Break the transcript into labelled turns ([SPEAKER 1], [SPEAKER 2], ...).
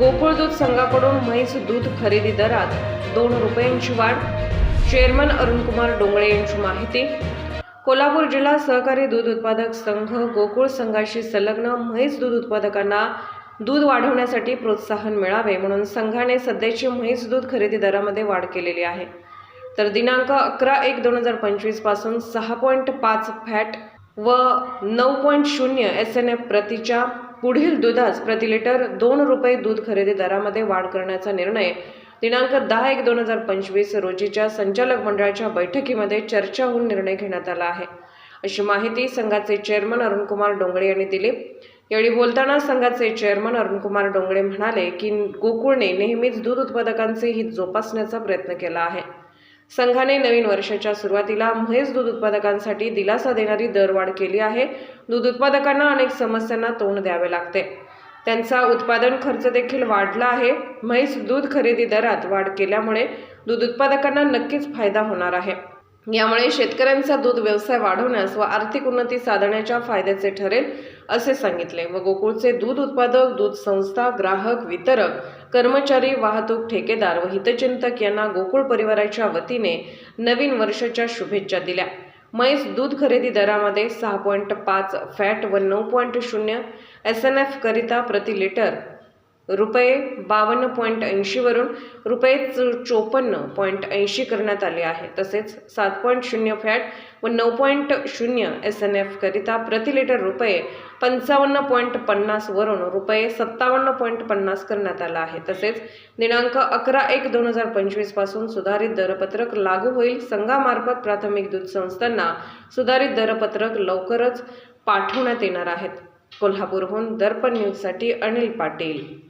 [SPEAKER 1] गोकुळ दूध संघाकडून म्हैस दूध खरेदी दरात दोन रुपयांची वाढ. चेअरमन अरुणकुमार डोंगळे यांची माहिती. कोल्हापूर जिल्हा सहकारी दूध उत्पादक संघ गोकुळ संघाशी संलग्न म्हैस दूध उत्पादकांना दूध वाढवण्यासाठी प्रोत्साहन मिळावे म्हणून संघाने सध्याची म्हैस दूध खरेदी दरामध्ये वाढ केलेली आहे. तर दिनांक अकरा एक दोन हजार पंचवीसपासून सहा पॉईंट पाच फॅट व नऊ पॉईंट शून्य एस एन एफ प्रतीच्या पुढील दुधास प्रति लिटर दोन रुपये दूध खरेदी दरामध्ये वाढ करण्याचा निर्णय दिनांक दहा एक दोन हजार पंचवीस रोजीच्या संचालक मंडळाच्या बैठकीमध्ये चर्चा होऊन निर्णय घेण्यात आला आहे. अशी माहिती संघाचे चेअरमन अरुणकुमार डोंगळे यांनी दिली. यावेळी बोलताना संघाचे चेअरमन अरुणकुमार डोंगळे म्हणाले की गोकुळने नेहमीच दूध उत्पादकांचे हित जोपासण्याचा प्रयत्न केला आहे. संघाने नवीन वर्षाच्या सुरुवातीला म्हैस दूध उत्पादकांसाठी दिलासा देणारी दरवाढ केली आहे. दूध उत्पादकांना अनेक समस्यांना तोंड द्यावे लागते. त्यांचा उत्पादन खर्च देखील वाढला आहे. म्हैस दूध खरेदी दरात वाढ केल्यामुळे दूध उत्पादकांना नक्कीच फायदा होणार आहे. यामुळे शेतकऱ्यांचा दूध व्यवसाय वाढवण्यास व आर्थिक उन्नती साधण्याच्या फायद्याचे ठरेल असे सांगितले. व गोकुळचे दूध उत्पादक दूध संस्था ग्राहक वितरक कर्मचारी वाहतूक ठेकेदार व हितचिंतक यांना गोकुळ परिवाराच्या वतीने नवीन वर्षाच्या शुभेच्छा दिल्या. म्हैस दूध खरेदी दरामध्ये सहा पॉईंट पाच फॅट व नऊ पॉईंट शून्य एस एन एफ करिता प्रति लिटर रुपये बावन्न पॉईंट ऐंशीवरून रुपये चोपन्न पॉईंट ऐंशी करण्यात आले आहे. तसेच सात पॉईंट शून्य फॅट व नऊ पॉईंट शून्य एस एन एफकरिता प्रति लिटर रुपये पंचावन्न पॉईंट पन्नासवरून रुपये सत्तावन्न पॉईंट पन्नास करण्यात आला आहे. तसेच दिनांक अकरा एक दोन हजार पंचवीसपासून सुधारित दरपत्रक लागू होईल. संघामार्फत प्राथमिक दूध संस्थांना सुधारित दरपत्रक लवकरच पाठवण्यात येणार आहेत. कोल्हापूरहून दर्पण न्यूजसाठी अनिल पाटील.